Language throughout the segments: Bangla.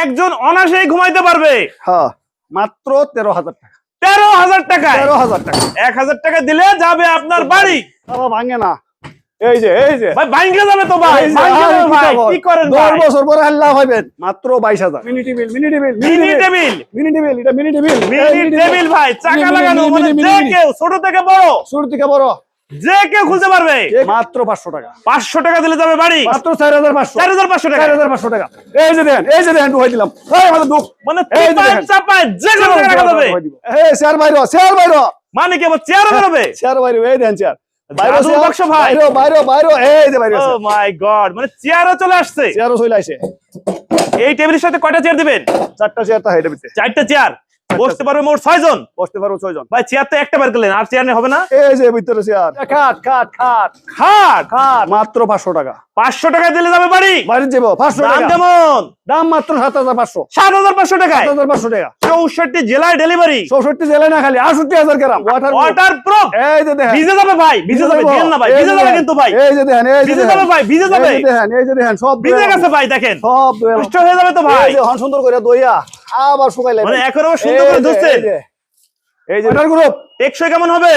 একজন অনাসেই ঘুমাইতে পারবে। হ্যাঁ মাত্র তেরো হাজার টাকা। তেরো হাজার টাকায়? তেরো হাজার টাকা। এক হাজার টাকা দিলে যাবে আপনার বাড়ি। বাবা ভাঙে না। এই যে এই যে। ভাই যাবে তো ভাই কি করেন বছর পরে আল্লাহ হবেন মাত্র মিনি মিনি মিনি মিনি এটা মিনি মিনি টেবিল ভাই চাকা লাগানো মানে যে কেউ ছোট থেকে বড়। শুরু থেকে বড়। যে কেউ খুলতে পারবে। মাত্র পাঁচশো টাকা। পাঁচশো টাকা দিলে যাবে বাড়ি। মাত্র চার হাজার পাঁচশো। চার হাজার পাঁচশো টাকা। চার হাজার পাঁচশো টাকা। এই যে দেন এই যে দেন ঢুকাই দিলাম। আমাদের দুঃখ। মানে চিপায় যে কোনো টাকা যাবে। এই শেয়ার বাইরো শেয়ার বাইরো। মানে কি চেয়ার বেরোবে শেয়ার বাইরো এই দেন শেয়ার। বাইরো ভাই। বাইরো বাইরো বাইরো এই যে বাইরো ও মাই গড মানে চেয়ারও চলে আসছে। চেয়ারও চলে আসে। এই টেবিলের সাথে কয়টা চেয়ার দিবেন? চারটা চেয়ার চারটা চেয়ার বসতে পারবে মোট ছয় জন বসতে পারব ছয়জন। ভাই চেয়ার তো একটা বের করলেন আর চেয়ার হবে না? এই যে ভিতরে চেয়ার খাট খাট খাট। খাট? খাট। মাত্র পাঁচশো টাকা। পাঁচশো টাকা দিলে যাবে বাড়ি? বাড়ি যাব পাঁচশো দাম কেমন? দাম মাত্র সাত হাজার পাঁচশো। সাত হাজার পাঁচশো টাকায়? সাত হাজার পাঁচশো টাকা। চৌষট্টি জেলায় ডেলিভারি চৌষট্টি জেলায় না খালি আটষট্টি হাজার গ্রাম। ওয়াটার ওয়াটার প্রুফ এই যে দেখেন। ভিজে যাবে ভাই ভিজে যাবে দেন না ভাই ভিজে যাবে কিন্তু ভাই। এই যে দেখেন এই যে ভিজে যাবে ভাই ভিজে যাবে এই যে দেখেন এই যে দেখেন সব ভিজে গেছে ভাই দেখেন। সব নষ্ট হয়ে যাবে তো ভাই। এই যে হন সুন্দর করে দইয়া। আবার শুকাইলে মানে এখন আবার সুন্দর করে এই যে ওয়াটার গ্রুপ টেকসই কেমন হবে?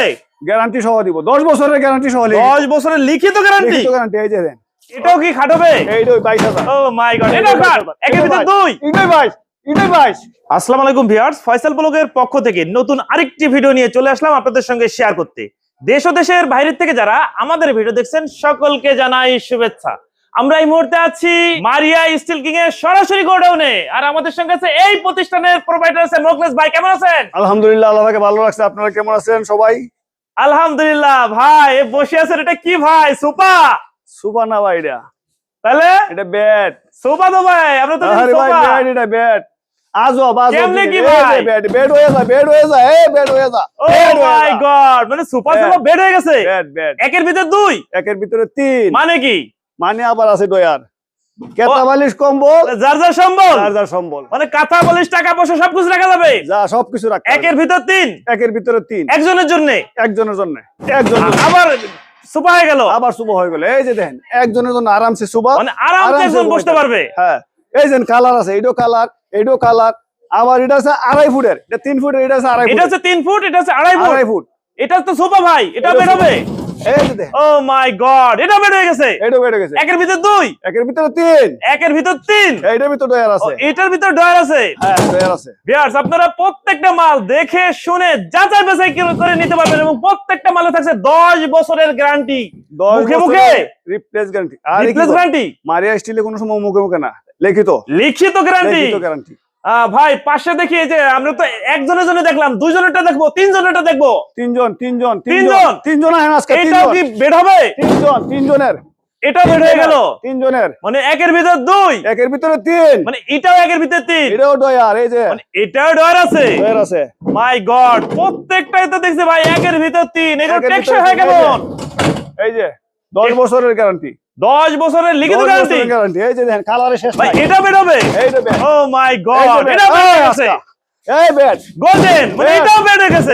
গ্যারান্টি সহ দিব। দশ বছরের গ্যারান্টি সহ লিখি- দশ বছরের লিখিত গ্যারান্টি লিখিত গ্যারান্টি এই যে দেন। এটাও কি খাটবে এই যে বাইশ ও মাই গড এটা খাট। একের ভিতর দুই। ইটাই বাইশ। আসসালামু আলাইকুম ভিউয়ার্স ফয়সাল ব্লগের পক্ষ থেকে নতুন আরেকটি ভিডিও নিয়ে চলে আসলাম আপনাদের সঙ্গে শেয়ার করতে। দেশ ও দেশের বাইরের থেকে যারা আমাদের ভিডিও দেখছেন সকলকে জানাই শুভেচ্ছা। আমরা এই মুহূর্তে আছি মারিয়া স্টিল কিং এর সরাসরি গোডাউনে। আর আমাদের সঙ্গে আছে এই প্রতিষ্ঠানের প্রোভাইডার আছে মোকলেস ভাই কেমন আছেন? আলহামদুলিল্লাহ আল্লাহ তাকে ভালো রাখছে। আপনারা কেমন আছেন সবাই? আলহামদুলিল্লাহ ভাই এ বসে আছেন এটা কি ভাই? সুপা? সুপার না ভাই এটা। তাহলে? এটা ব্যাট। সুপা তো ভাই আমরা তো আরে ভাই ব্যাট এটা ব্যাট। আজও কেমনে কি ভাই? ব্যাট ব্যাট হয়ে যা ব্যাট হয়ে যা এই ব্যাট হয়ে যা ও মাই গড মানে হয়ে গেছে? ব্যাট ব্যাট। একের ভিতর দুই? একের ভিতরে তিন। মানে কি? মানে আবার আছে ডয়ার। কেতা বালিশ কম্বল। যার যার সম্বল। যার যার সম্বল। মানে কাঁথা বলিস টাকা পয়সা সবকিছু রাখা যাবে? যা সবকিছু রাখ একের ভিতর তিন? একের ভিতরে তিন। একজনের জন্য? একজনের জন্য। একজনের আবার সুপা হয়ে গেল। আবার শুভ হয়ে গেল। এই যে দেখেন একজনের জন্য আরামসে মানে আরামসে আরামসে একজন বসতে পারবে। হ্যাঁ। এই যে কালার আছে এইটো কালার এইটো কালার। আবার এটা আছে আড়াই ফুটের। এটা তিন ফুটের এটা আছে আড়াই এটা ফুট হচ্ছে তিন ফুট এটা হচ্ছে আড়াই ফুট। আড়াই ফুট। এটা তো সোফা ভাই এটা এটা ও মাই গড এটা বের হয়ে গেছে। এইটো বেড়ে গেছে। একের ভিতর দুই? একের ভিতরে তিন। একের ভিতর তিন? এইটার ভিতরে ডয়ার আছে। এটার ভিতর ডয়ার আছে? হ্যাঁ ডয়ার আছে। ভিউয়ার্স আপনারা প্রত্যেকটা মাল দেখে শুনে যাচাই বাছাই করে- করে নিতে পারবেন এবং প্রত্যেকটা মালে থাকছে দশ বছরের গ্যারান্টি মুখে মুখে? রিপ্লেস গ্যারান্টি আর রিপ্লেস গ্যারান্টি মারিয়া স্টিলে কোনো সময় মুখে মুখে না। লিখিত। লিখিত গ্যারান্টি লিখিত গ্যারান্টি ভাই পাশে দেখি যে আমরা তো একজনের জন্য দেখলাম দুইজনেরটা দেখব তিনজনেরটা দেখব। তিনজন তিনজন তিনজন? তিনজন? এটাও কি বেড হবে? তিনজন তিনজনের। বেড হয়ে গেল? তিনজনের মানে একের ভিতর দুই? একের ভিতরে তিন। মানে এটাও একের ভিতর তিন? এটাও ডয়ার এই যে। মানে এটাও ডর আছে? ডয়ার আছে। মাই গড প্রত্যেকটাই তো দেখছি ভাই একের ভিতর তিন। এগুলো একের টেকসই হয় কেমন? এই যে দশ এক- বছরের গ্যারান্টি দশ বছরের লিখিত গ্যারান্টি এই যে দেখেন কালারে শেষ ভাই এটা বেড ও মাই গড এটা এই ব্যাট। গোল্ডেন মানে এটাও বেড হয়ে গেছে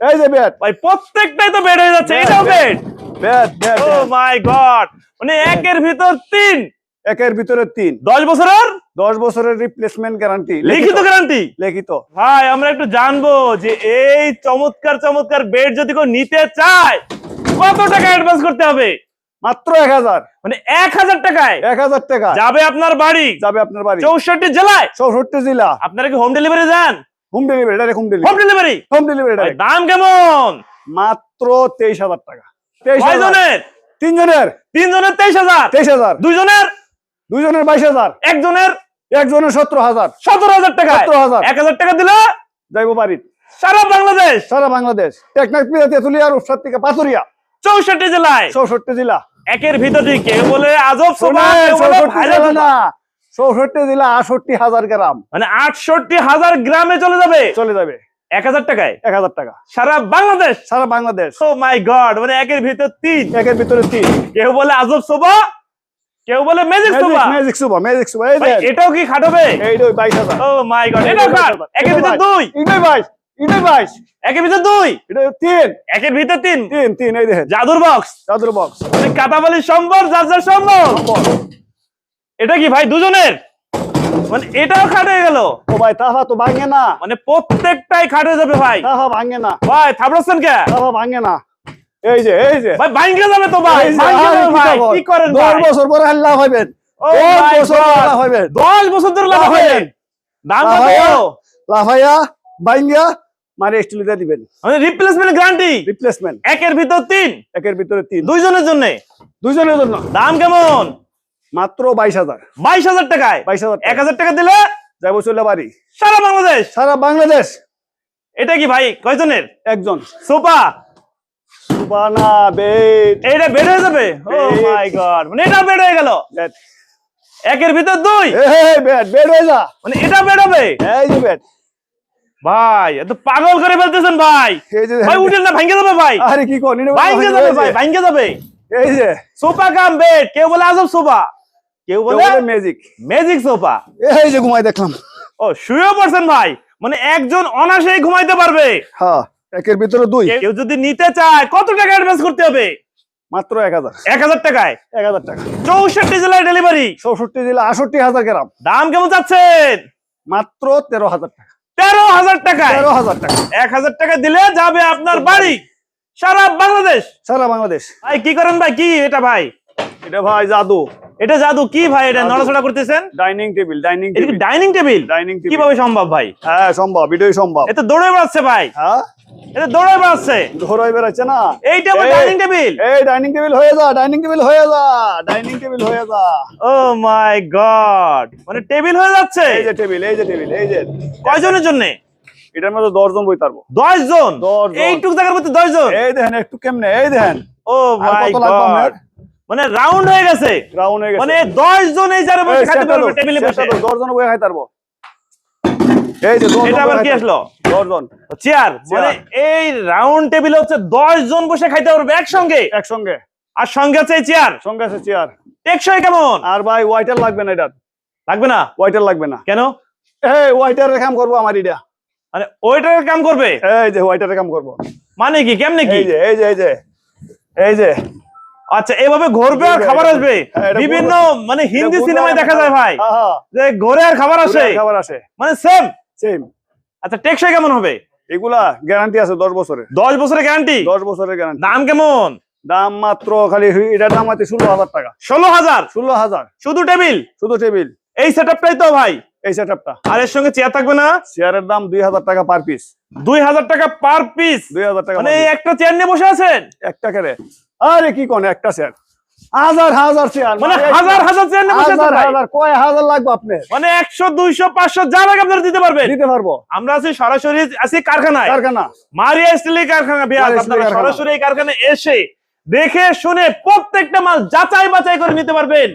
এই যে ব্যাট। ভাই প্রত্যেকটাই তো বেড হয়ে যাচ্ছে এটাও। বেড ব্যাট ব্যাট ও মাই গড মানে একের ভিতর তিন। একের ভিতরে তিন। দশ বছরের? দশ বছরের রিপ্লেসমেন্ট গ্যারান্টি লিখিত। গ্যারান্টি লিখিত। ভাই আমরা একটু জানব যে এই চমৎকার চমৎকার বেড যদি কেউ নিতে চায় কত টাকা অ্যাডভান্স করতে হবে? মাত্র এক হাজার। মানে এক হাজার টাকায় এক হাজার টাকা। যাবে আপনার বাড়ি। যাবে আপনার বাড়ি। চৌষট্টি জেলায়। চৌষট্টি জেলা। আপনারা কি হোম ডেলিভারি দেন home delivery direct home home delivery delivery home delivery দাম কেমন? মাত্র তেইশ হাজার টাকা। তেইশ জনের? তিনজনের। তিনজনের তেইশ হাজার। তেইশ হাজার। দুইজনের দুইজনের বাইশ হাজার। একজনের? একজনের সতেরো হাজার। সতেরো হাজার টাকা সতেরো হাজার। এক হাজার টাকা দিলে? যাইবো বাড়ি সারা বাংলাদেশ। সারা বাংলাদেশ। টেকনাক পিয়া তেতুলিয়া রূপসার থেকে পাথুরিয়া। চৌষট্টি জেলায়। চৌষট্টি জেলা। একের ভিতরে কে বলে আজব চৌষট্টি দিলে আটষট্টি হাজার গ্রাম। মানে আটষট্টি হাজার গ্রামে চলে যাবে। চলে যাবে। এক হাজার টাকায়? এক হাজার টাকা। সারা বাংলাদেশ? সারা বাংলাদেশ। ও মাই গড মানে একের ভিতর তিন। একের ভিতরে তিন। কেউ বলে আজব সোবা কেউ বলে magic sofa magic sofa magic sofa এটাও কি খাটবে? এইটাই বাইশ হাজার। ও মাই গড এটাও খাট একের ভিতর দুই। এটাই বাইশ। একের ভিতর তিন। তিন। তিন জাদুর মানে বক্স এটা কি ভাই দুজনের? মানে এটাও খাটে ভাই না। মানে প্রত্যেকটাই খাটে যাবে ভাই। ভাঙে না। ভাই কে? ভাঙে না। এই যে এই যে। ভাই ভাঙে যাবে তো ভাই। ভাই। কি করেন বছর পরে আল্লাহ হবেন 10 বছর ধরে লাভ হবেন দাম বাইঙ্গা মারে স্টিল দিবেন। মানে রিপ্লেসমেন্ট গ্যারান্টি রিপ্লেসমেন্ট একের ভিতর তিন। একের ভিতরে তিন। দুইজনের জন্য। দুইজনের জন্য। দাম কেমন? মাত্র বাইশ হাজার। বাইশ হাজার টাকায়। বাইশ হাজার এক হাজার টাকা দিলে যাব চলে বাড়ি। সারা বাংলাদেশ। সারা বাংলাদেশ। এটা কি ভাই? কয়জনের? একজন। সোপা। সুবানা বেড। এইটা বেড হয়ে যাবে? ও. My God. মানে এটা বেড হয়ে গেল। একের ভিতর দুই। এই বেড বেড হয়ে যা। মানে এটা বেড হবে? এই যে বেড। ভাই এত পাগল করে ফেলতেছেন ভাই। ভাই উঠেন না ভাঙ্গে যাবে ভাই। আরে কি কোন? ভাঙ্গে যাবে ভাই ভাঙ্গে যাবে। এই যে। সোফা কাম বেড কেউ বলে আজব সোফা। কেউ বলে ম্যাজিক ম্যাজিক সোফা। এই যে ঘুমাই দেখলাম। ও শুয়েও পড়ছেন ভাই। মানে একজন অনাসেই ঘুমাইতে পারবে। হ্যাঁ একের ভিতরে দুই। কেউ যদি নিতে চায় কত টাকা অ্যাডভান্স করতে হবে? মাত্র এক হাজার। এক হাজার টাকায়? এক হাজার টাকা। চৌষট্টি জেলায় ডেলিভারি চৌষট্টি দিলে আষট্টি হাজার গ্রাম। দাম কেমন চাচ্ছেন? মাত্র তেরো হাজার টাকা। তেরো হাজার টাকা তেরো হাজার টাকা। এক হাজার টাকা দিলে যাবে আপনার বাড়ি। সারা বাংলাদেশ। সারা বাংলাদেশ। ভাই কি করেন ভাই? কি এটা ভাই? এটা ভাই জাদু। এটা জাদু কি ভাই? এটা জাদু। নড়াচড়া করতেছেন? Dining table dining table. Dining table? Dining কীভাবে সম্ভব ভাই? হ্যাঁ সম্ভব এটাই সম্ভব। এটা দৌড়ে বেড়াচ্ছে ভাই। হ্যাঁ? এটা দৌড়ে বেড়াচ্ছে। ধরাই বেড়াচ্ছে না। এইটা এই- ডাইনিং টেবিল এই ডাইনিং টেবিল হয়ে যা ডাইনিং টেবিল হয়ে যা ডাইনিং টেবিল হয়ে যা। ও মাই গড মানে টেবিল হয়ে যাচ্ছে। এই যে টেবিল এই যে টেবিল এই যে। কয়জনের জন্য? এটার মধ্যে দশজন বই পারব দশ জন দশ জন। এইটুক জায়গার মধ্যে দশ জন এই দেখেন একটু কেমনে এই দেখেন। ও মাই গড মানে রাউন্ড হয়ে গেছে। রাউন্ড হয়ে গেছে। মানে দশ জন এই বসে এই খেতে পারবে টেবিলে বসে। তো, দশজন বই খাইতে পারব। এই যে এটা আবার কি আসলো। দশজন। চেয়ার মানে এই রাউন্ড টেবিলে হচ্ছে দশ জন বসে খাইতে পারবে একসঙ্গে। একসঙ্গে। আর সঙ্গে আছে চেয়ার সঙ্গে আছে চেয়ার টেকসই কেমন? আর ভাই ওয়াইটার লাগবে না এটা লাগবে না? ওয়াইটার লাগবে না। কেন? এই ওয়াইটারের কাম করব আমার এটা। মানে ওইটার কাম করবে? এই যে ওয়াইটারের কাম করব। মানে কি? কেমনে কি? এই যে এই যে এই যে এই যে। আচ্ছা এভাবে ঘুরবে আর খাবার আসবে? বিভিন্ন মানে হিন্দি সিনেমায় দেখা যায় ভাই। যে ঘরে আর খাবার আসে। খাবার আসে। মানে সেম সেম আচ্ছা টেকসই কেমন হবে? এগুলা গ্যারান্টি আছে দশ বছরের। দশ বছরের গ্যারান্টি দশ বছরের গ্যারান্টি দাম কেমন? দাম মাত্র খালি এটার দাম আছে ষোলো হাজার টাকা। ষোলো হাজার? ষোলো হাজার। শুধু টেবিল? শুধু টেবিল। এই সেটআপটাই তো ভাই। এই সেট আপটা আর এর সঙ্গে চেয়ার থাকবে না? চেয়ারের দাম দুই হাজার টাকা পার পিস দুই হাজার টাকা পার পিস দুই হাজার টাকা মানে একটা চেয়ার নিয়ে বসে আছেন? একটা কেরে আরে কি কোন একটা চেয়ার হাজার হাজার চেয়ার। মানে হাজার হাজার চেয়ার নিয়ে বসে আছেন হাজার হাজার কয় হাজার লাগবে আপনি মানে একশো দুইশো পাঁচশো যা লাগে আপনারা দিতে পারবেন। দিতে পারব। আমরা আছি সরাসরি আছি কারখানায়। কারখানা। মারিয়া স্টিলের কারখানা আপনারা সরাসরি এই কারখানায় এসে দেখে শুনে প্রত্যেকটা মাল যাচাই বাছাই করে নিতে পারবেন।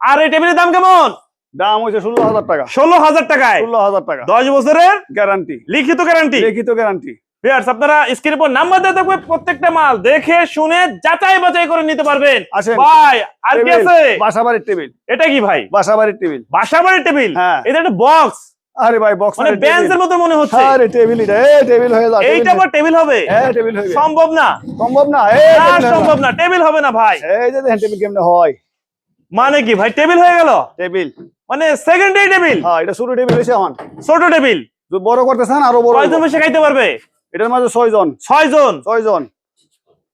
আর এই টেবিলের দাম কেমন? দাম হচ্ছে ষোলো হাজার টাকা। ষোলো হাজার টাকায়। ষোলো হাজার টাকা। দশ বছরের গ্যারান্টি। লিখিত গ্যারান্টি। লিখিত গ্যারান্টি। ভিউয়ার্স আপনারা স্ক্রিনের উপর নাম্বার দেওয়া থাকবে প্রত্যেকটা মাল দেখে শুনে যাচাই বাছাই করে নিতে পারবেন। ভাই আর কি টেবিল, আছে? বাসা টেবিল এটা কি ভাই? বাসা বাড়ির টেবিল বাসা বাড়ির টেবিল হ্যাঁ। এটা একটা বক্স আরে ভাই বক্স মানে বেঞ্চের মতো মনে হচ্ছে। আরে টেবিল এটা এই টেবিল হয়ে যা এইটা আবার টেবিল হবে? হ্যাঁ টেবিল হয়ে সম্ভব না। সম্ভব না টেবিল যা। সম্ভব না টেবিল হবে না ভাই। এই যে দেখেন টেবিল কেমনে হয়? মানে কি ভাই টেবিল হয়ে গেল? টেবিল মানে সেকেন্ডারি টেবিল হ্যাঁ এটা ছোট টেবিল ছোট টেবিল বড় করতেছেন আরও বড় কয়জন। বসে খাইতে পারবে? এটার মাঝে ছয় জন ছয় জন ছয় জন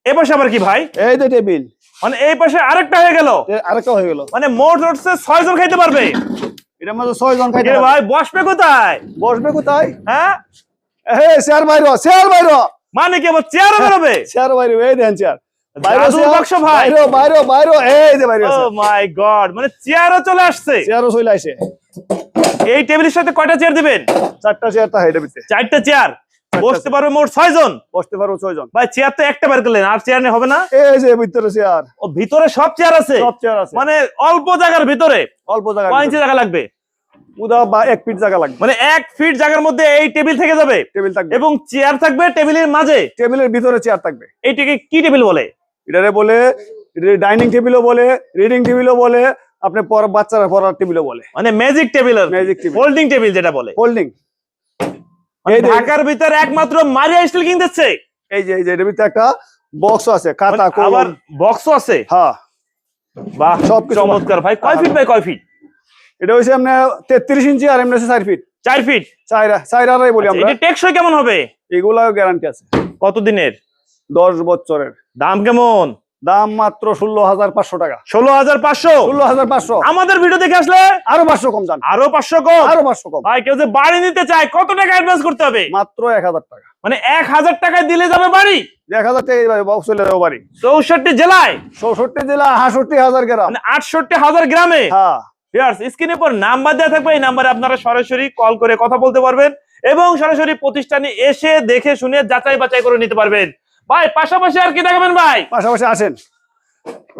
এ পাশে আবার কি ভাই? এই যে টেবিল। মানে এই পাশে আরেকটা হয়ে গেল। আরেকটা হয়ে গেল। মানে মোট হচ্ছে ছয় জন খাইতে পারবে। এটার মাঝে ছয় জন খাইতে। ভাই বসবে কোথায়? বসবে কোথায়? হ্যাঁ? হে চেয়ার বাইর চেয়ার বাইর মানে কি আবার চেয়ারও বেরোবে? চেয়ার বাইর এই দেন চেয়ার জাদুর বাক্স ভাই। বাইরে বাইরে বাইরে এই যে বাইরে ও মাই গড মানে এই টেবিলের সাথে কয়টা চেয়ার দিবেন? চারটা চেয়ার চারটা চেয়ার বসতে পারবে মোট ছয় জন বসতে পারব ছয় জন ভাই চেয়ার তো একটা বের করলেন আর চেয়ার হবে না? এই যে ভিতরে চেয়ার ও ভিতরে সব চেয়ার আছে? সব চেয়ার আছে। মানে অল্প জায়গার ভিতরে? অল্প জায়গা কয় ইঞ্চি জায়গা লাগবে? বা এক ফিট জায়গা লাগবে। মানে এক ফিট জায়গার মধ্যে এই টেবিল থেকে যাবে? টেবিল থাকবে। এবং চেয়ার থাকবে টেবিলের মাঝে? টেবিলের ভিতরে চেয়ার থাকবে। এইটাকে কি টেবিল বলে? এটারে বলে ডাইনিং টেবিলও বলে রিডিং টেবিলও বলে আপনি বাচ্চারা পড়ার টেবিলও বলে। মানে magic table magic table folding table যেটা বলে। হোল্ডিং ঢাকার ভিতরে একমাত্র মারিয়া স্টিল কিনতেছে। এই যে এই যে এটার ভিতরে একটা বক্স আছে খাতা মানে আবার বক্সও আছে? হ্যাঁ। বাহ সবকিছু চমৎকার ভাই। কয়। ফিট ভাই কয় ফিট এটা হচ্ছে আপনার তেত্রিশ ইঞ্চি আর এমনি হচ্ছে চার ফিট চার ফিট চার চার আড়াই বলি আমরা। এটা টেকসই কেমন হবে? এগুলা গ্যারান্টি আছে। কত দিনের দশ বছরের। দাম কেমন? দাম মাত্র ষোলো হাজার পাঁচশো টাকা। ষোলো হাজার পাঁচশো? ষোলো হাজার পাঁচশো। আমাদের ভিডিও দেখে আসলে? আরও পাঁচশো কম দাম। আরও পাঁচশো কম? আরও পাঁচশো কম। ভাই কেউ যে বাড়ি নিতে চায় কত টাকা অ্যাডভান্স করতে হবে? মাত্র এক হাজার টাকা। মানে এক হাজার টাকায় দিলে যাবে বাড়ি? এক হাজার টাকা চলে যাব বাড়ি। চৌষট্টি জেলায়? চৌষট্টি জেলা হাষট্টি হাজার গ্রাম। মানে আটষট্টি হাজার গ্রামে? হ্যাঁ। ভিউয়ার্স স্ক্রিনে পর নাম্বার দেওয়া থাকবে এই নাম্বারে আপনারা সরাসরি কল করে কথা বলতে পারবেন এবং সরাসরি প্রতিষ্ঠানে এসে দেখে শুনে যাচাই বাছাই করে নিতে পারবেন। ভাই পাশাপাশি আর কি দেখাবেন ভাই? পাশাপাশি আসেন।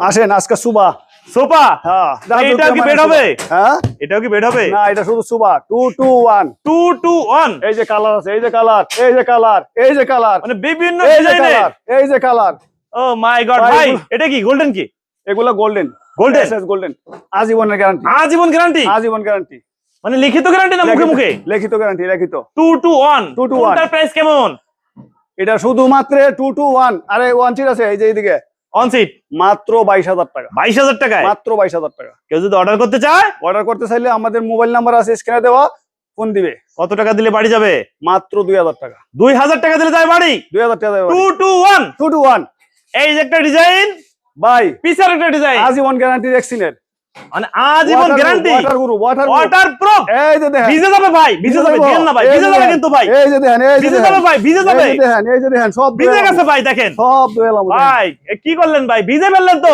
আসেন আজকে সুবা। সোফা হ্যাঁ এইটাও কি বেড হবে? হ্যাঁ? এটাও কি বেড হবে? না এটা শুধু সুবা। Two two one two two one এই যে কালার আছে এই যে কালার এই যে কালার এই যে কালার মানে বিভিন্ন এই যে ডিজাইনের কালার এই যে কালার ও মাই গড ভাই, এটা কি গোল্ডেন কি? এগুলো গোল্ডেন গোল্ডেন গোল্ডেন আজীবনের গ্যারান্টি আজীবন গ্যারান্টি আজীবন গ্যারান্টি মানে লিখিত গ্যারান্টি না মুখে মুখে? লিখিত গ্যারান্টি লিখিত। Two two one 2 to 1 price কেমন? এটা শুধুমাত্র টু টু ওয়ান আরে ওয়ান চিট আছে এই যে এইদিকে। অন সিট মাত্র বাইশ হাজার টাকা। বাইশ হাজার টাকায়? মাত্র বাইশ হাজার টাকা। কেউ যদি অর্ডার করতে চায়? অর্ডার করতে চাইলে আমাদের মোবাইল নাম্বার আছে স্ক্রিনে দেওয়া ফোন দিবে। কত টাকা দিলে বাড়ি যাবে? মাত্র দুই হাজার টাকা। দুই হাজার টাকা দিলে যায় বাড়ি? দুই হাজার টাকা two two one two two one এই যে একটা ডিজাইন বাই একটা ডিজাইন আজীবন গ্যারান্টি রেক্সিনের মানে আজীবন guarantee water proof water water proof এই যে দেখেন। ভিজে যাবে ভাই ভিজে যাবে দিয়েন না ভাই ভিজে যাবে কিন্তু ভাই। এই যে দেখেন এই যে ভিজে যাবে ভাই ভিজে যাবে এই যে দেখেন এই যে দেখেন সব ভিজে গেছে ভাই দেখেন। সব ভাই কি করলেন ভাই? ভিজে ফেললেন তো।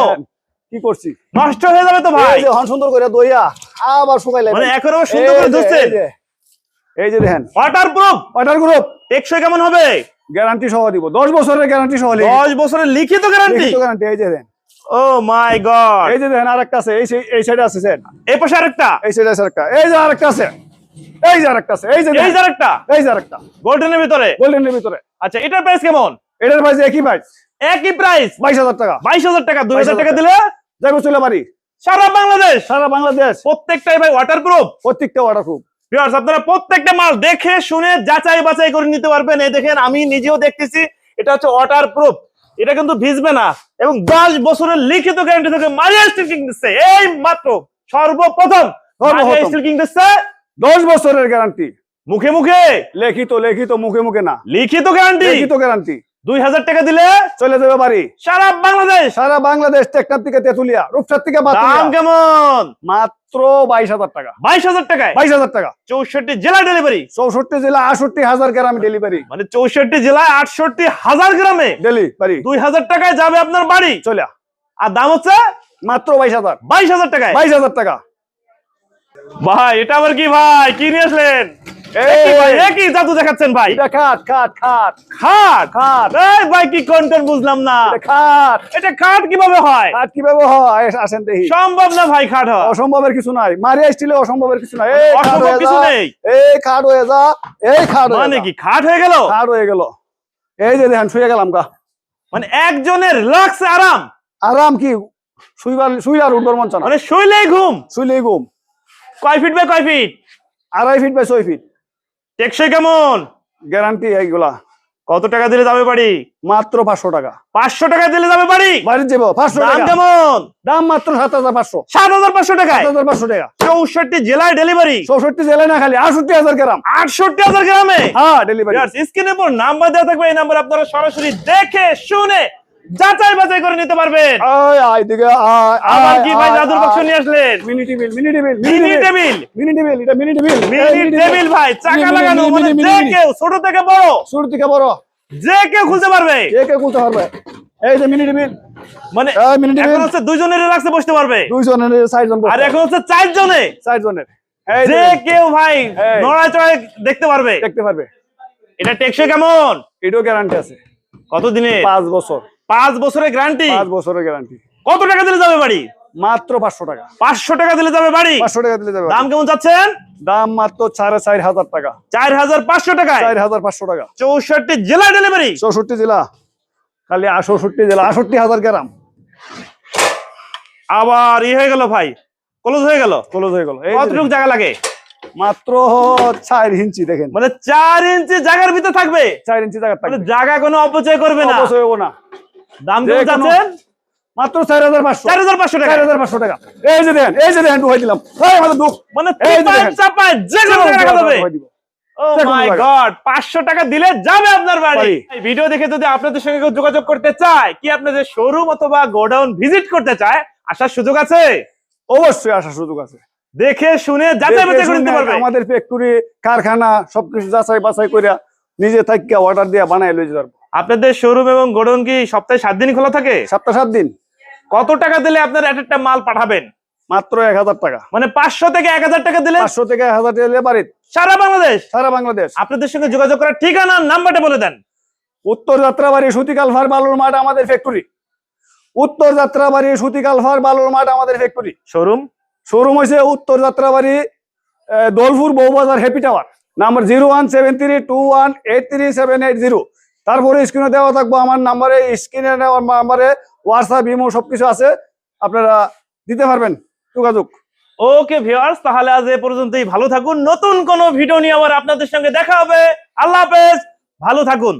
কি করছি? নষ্ট হয়ে যাবে তো ভাই। এই যে হন সুন্দর করে দইয়া আবার শুকাইলে। মানে এখন আবার সুন্দর করে ধুচ্ছেন এই যে দেখেন ওয়াটার প্রুফ ওয়াটার গ্রুপ টেকসই কেমন হবে? গ্যারান্টি সহ দিব। দশ বছরের গ্যারান্টি সহ লিখি- দশ বছরের লিখিত গ্যারান্টি লিখিত গ্যারান্টি এই যে দেখেন। ও মাই গড এই যে দেখেন আরেকটা আছে এই এই সাইডে আছে স্যার এই পাশে আরেকটা। এই সাইডে আছে আরেকটা। এই যে আরেকটা আছে। এই যে আরেকটা আছে। এই যে এই যে আরেকটা। এই যে আরেকটা। গোল্ডেনের ভিতরে। গোল্ডেনের ভিতরে। আচ্ছা এটার প্রাইস কেমন? এটার প্রাইস একই প্রাইস একই প্রাইস বাইশ হাজার টাকা। বাইশ হাজার টাকা দুই হাজার 22,000 টাকা দিলে? চলে বাড়ি। সারা বাংলাদেশ। সারা বাংলাদেশ। প্রত্যেকটাই ভাই ওয়াটার প্রুফ প্রত্যেকটা ওয়াটার ভিউয়ার্স আপনারা প্রত্যেকটা মাল দেখে শুনে যাচাই বাছাই করে নিতে পারবেন। এই দেখেন আমি নিজেও দেখতেছি এটা হচ্ছে ওয়াটার প্রুফ এটা কিন্তু ভিজবে না। এবং দশ বছরের লিখিত গ্যারান্টি থেকে মারিয়া স্টিল কিং দিচ্ছে। এই মাত্র সর্বপ্রথম। স্টিল কিং দিচ্ছে। দশ বছরের গ্যারান্টি মুখে মুখে। লিখিত লিখিত মুখে মুখে না। লিখিত গ্যারান্টি লিখিত গ্যারান্টি দুই হাজার টাকা দিলে চলে যাবে বাড়ি। সারা বাংলাদেশ। সারা বাংলাদেশ থেকে তেতুলিয়া রূপসার থেকে দাম কেমন? মাত্র বাইশ হাজার টাকা। বাইশ হাজার টাকায়? বাইশ হাজার টাকা। চৌষট্টি জেলা ডেলিভারি চৌষট্টি জেলা আষট্টি হাজার গ্রাম ডেলিভারি মানে চৌষট্টি জেলায় আটষট্টি হাজার গ্রামে? ডেলিভারি দুই হাজার টাকায় যাবে আপনার বাড়ি? চলে আর দাম হচ্ছে? মাত্র বাইশ হাজার। বাইশ হাজার টাকায়? বাইশ হাজার টাকা। ভাই এটা আবার কি ভাই? কি নিয়ে আসলেন? কি ভাই, কি জাদু দেখাচ্ছেন ভাই। খাট খাট খাট। খাট? খাট। এই ভাই কি কন্টেন্ট বুঝলাম না। খাট। এটা খাট কীভাবে হয়? খাট কীভাবে হয়? আসেন দেখি। সম্ভব না ভাই খাট হয়? অসম্ভবের কিছু নাই। মারিয়া স্টিলে অসম্ভবের কিছু নাই। এই খাট হয়ে কিছু নেই। এই খাট হয়ে যা। এই খাট মানে কি খাট হয়ে গেল? খাট হয়ে গেল। এই যে দেখেন শুয়ে গেলাম গা। মানে একজনের রিল্যাক্স আরাম। আরাম কি? শুইবার শুইলার উঠবার মন চানা মানে শুইলেই ঘুম। শুইলেই ঘুম। কয় ফিট বাই কয় ফিট আড়াই ফিট বাই ছয় ফিট টেকসই কেমন? গ্যারান্টি এইগুলা। কত টাকা দিলে যাবে বাড়ি? মাত্র পাঁচশো টাকা। পাঁচশো টাকা দিলে যাবে বাড়ি? বাড়ির যাব পাঁচশো দাম কেমন? দাম মাত্র সাত হাজার পাঁচশো। সাত হাজার পাঁচশো টাকা সাত হাজার পাঁচশো টাকা। চৌষট্টি জেলায় ডেলিভারি? চৌষট্টি জেলায় না খালি আটষট্টি হাজার গ্রাম। আটষট্টি হাজার গ্রামে? হ্যাঁ ডেলিভারি। স্ক্রিনের উপর নাম্বার দেওয়া থাকবে এই নাম্বার আপনারা সরাসরি দেখে শুনে যাচাই বাছাই করে নিতে পারবেন। আয় আয় দিকে আয় আবার কি ভাই জাদুর বাক্স নিয়ে আসলেন? Mini table mini table mini table mini table এটা মিনি টেবিল মিনি টেবিল ভাই চাকা লাগানো মানে যে কেউ ছোট থেকে বড়। শুরু থেকে বড়। যে কেউ পারবে। খুলতে পারবে। এই যে মিনি টেবিল মানে মিনি টেবিল এখন হচ্ছে দুইজনের বসতে পারবে। দুইজনের চারজন আর এখন হচ্ছে চারজনে। চারজনের। যে যে কেউ ভাই চড়াই দেখতে পারবে। দেখতে পারবে। এটা টেকসই কেমন? এটাও গ্যারান্টি আছে। কত দিনে পাঁচ বছর। পাঁচ বছরের গ্যারান্টি পাঁচ বছরের গ্যারান্টি কত টাকা দিলে যাবে বাড়ি? মাত্র পাঁচশো টাকা। পাঁচশো টাকা দিলে যাবে বাড়ি? পাঁচশো টাকা দিলে যাবে। দাম কেমন চাচ্ছেন? দাম মাত্র সাড়ে চার হাজার টাকা। চার হাজার পাঁচশো টাকায়? চার হাজার পাঁচশো টাকা। চৌষট্টি জেলা ডেলিভারি চৌষট্টি জেলা। খালি চৌষট্টি জেলা আষট্টি হাজার গ্রাম। আবার ই হয়ে গেল ভাই ক্লোজ হয়ে গেল। ক্লোজ হয়ে গেল। কতটুকু জায়গা লাগে? মাত্র চার ইঞ্চি দেখেন। মানে চার ইঞ্চি জায়গার ভিতরে থাকবে? চার ইঞ্চি জায়গা মানে থাকবে জায়গা কোনো অপচয় করবে না। হব না। দাম কেমন মাত্র চার হাজার পাঁচশো। চার হাজার পাঁচশো টাকা। চার হাজার পাঁচশো টাকা। এই যে দেন এই যে দেন ঢুকাই দিলাম। এই আমাদের দুঃখ মানে। চাপায় যে কোনো যাবে পাঁচশো টাকা দিলে যাবে আপনার বাড়ি। বাড়ি। ভিডিও দেখে যদি আপনাদের সঙ্গে যোগাযোগ করতে চায় কি আপনাদের শোরুম অথবা গোডাউন ভিজিট করতে চায় আসার সুযোগ আছে? অবশ্যই আসার সুযোগ আছে। দেখে শুনে যাচাই বাছাই করে নিতে পারবে। আমাদের ফ্যাক্টরি কারখানা সবকিছু যাচাই বাছাই করে নিজে থাকি অর্ডার দিয়ে বানাই লই যেতে পারব আপনাদের শোরুম এবং গোডাউন কি সপ্তাহে সাত দিন খোলা থাকে? সপ্তাহে সাত দিন। কত টাকা দিলে আপনার এক একটা মাল পাঠাবেন? মাত্র এক হাজার টাকা। মানে পাঁচশো থেকে এক হাজার টাকা দিলে পাঁচশো থেকে এক হাজার টাকা লেবারিত সারা বাংলাদেশ? সারা বাংলাদেশ। আপনাদের সঙ্গে যোগাযোগ করার ঠিকানা নাম্বারটা বলে দেন। উত্তর যাত্রাবাড়ি সুতিকাল ফার বালুর মাঠ আমাদের ফ্যাক্টরি উত্তর যাত্রাবাড়ি সুতিকাল ফার বালুর মাঠ আমাদের ফ্যাক্টরি শোরুম শোরুম হয়েছে উত্তর Jatrabari Dholpur Boubazar happy tower number zero one seven three two one eight three seven eight zero তারপরে স্ক্রিনে দেওয়া থাকব আমার নাম্বারে স্ক্রিনে নাম্বারে হোয়াটসঅ্যাপ ইমো সবকিছু আছে, আপনারা দিতে পারবেন, যোগাযোগ। ওকে ভিউয়ার্স তাহলে আজ এ পর্যন্তই। ভালো থাকুন। নতুন কোন ভিডিও নিয়ে আবার আপনাদের সঙ্গে দেখা হবে। আল্লাহ হাফেজ। ভালো থাকুন।